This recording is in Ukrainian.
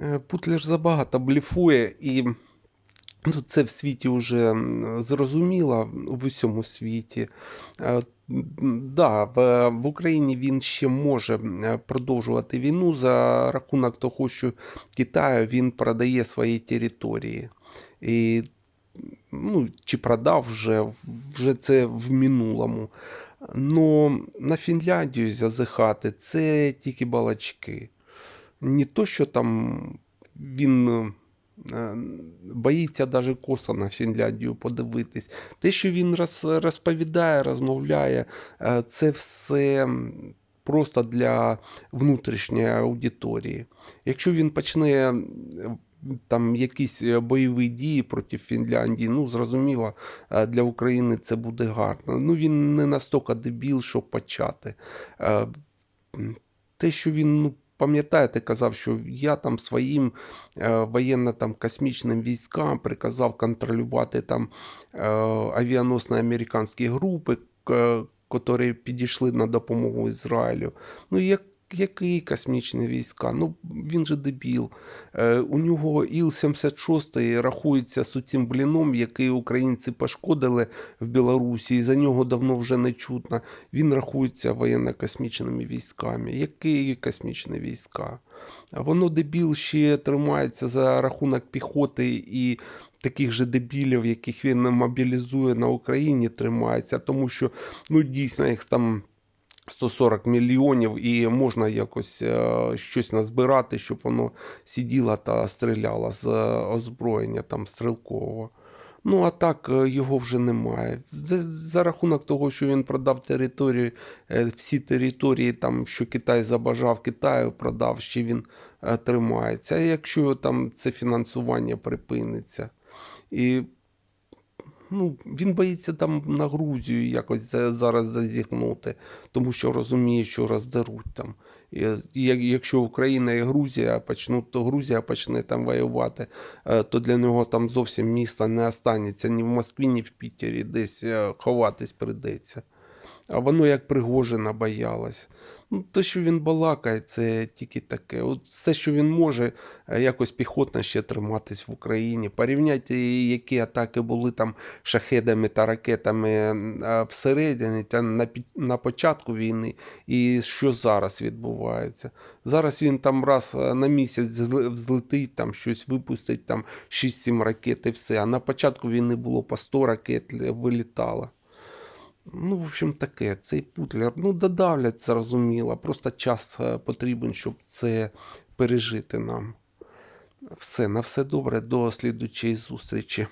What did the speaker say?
Е, Путлер забагато бліфує, і ну, це в світі вже зрозуміло в усьому світі. Е, Да, в Україні він ще може продовжувати війну за рахунок того, що Китаю він продає свої території. І, ну, чи продав вже, вже це в минулому. Но на Фінляндію зазихати це тільки балачки не то, що там він е, боїться навіть коса на Фінляндію подивитись. Те, що він розповідає, розмовляє, е, це все просто для внутрішньої аудиторії. Якщо він почне е, там якісь бойові дії проти Фінляндії, ну зрозуміло, для України це буде гарно. Ну він не настільки дебіл, щоб почати. Те, що він, ну, пам'ятаєте, казав, що я там своїм е, воєнно-космічним військам приказав контролювати там е, авіаносні американські групи, які котрі підійшли на допомогу Ізраїлю. Ну, як, який космічні війська? Ну, він же дебіл. Е, у нього Іл-76 рахується з цим бліном, який українці пошкодили в Білорусі, і за нього давно вже не чутно. Він рахується воєнно-космічними військами. Які космічні війська? Воно дебіл ще тримається за рахунок піхоти і таких же дебілів, яких він мобілізує на Україні, тримається, тому що ну дійсно їх там. 140 мільйонів і можна якось е, щось назбирати, щоб воно сиділо та стріляло з е, озброєння там стрілкового. Ну, а так е, його вже немає. За, за рахунок того, що він продав територію, всі території, там, що Китай забажав Китаю, продав, ще він тримається. А якщо там це фінансування припиниться. І ну, він боїться там на Грузію якось зараз зазіхнути, тому що розуміє, що роздеруть там. І якщо Україна і Грузія почнуть, то Грузія почне там воювати, е, то для нього там зовсім міста не останеться ні в Москві, ні в Пітері, десь е, ховатись прийдеться. А воно як Пригожина боялось. Ну, те, що він балакає, це тільки таке. От все, що він може, е, якось піхотно ще триматись в Україні. Порівняйте, які атаки були там шахедами та ракетами всередині та на, на початку війни, і що зараз відбувається. Зараз він там раз е, на місяць взлетить, там щось випустить, там 6-7 ракет і все. А на початку війни було по 100 ракет е, вилітало. Ну, в общем, таке, цей путлер, ну, додавлять, зрозуміло. Просто час е, потрібен, щоб це пережити нам. Все, на все добре, до слідучої зустрічі.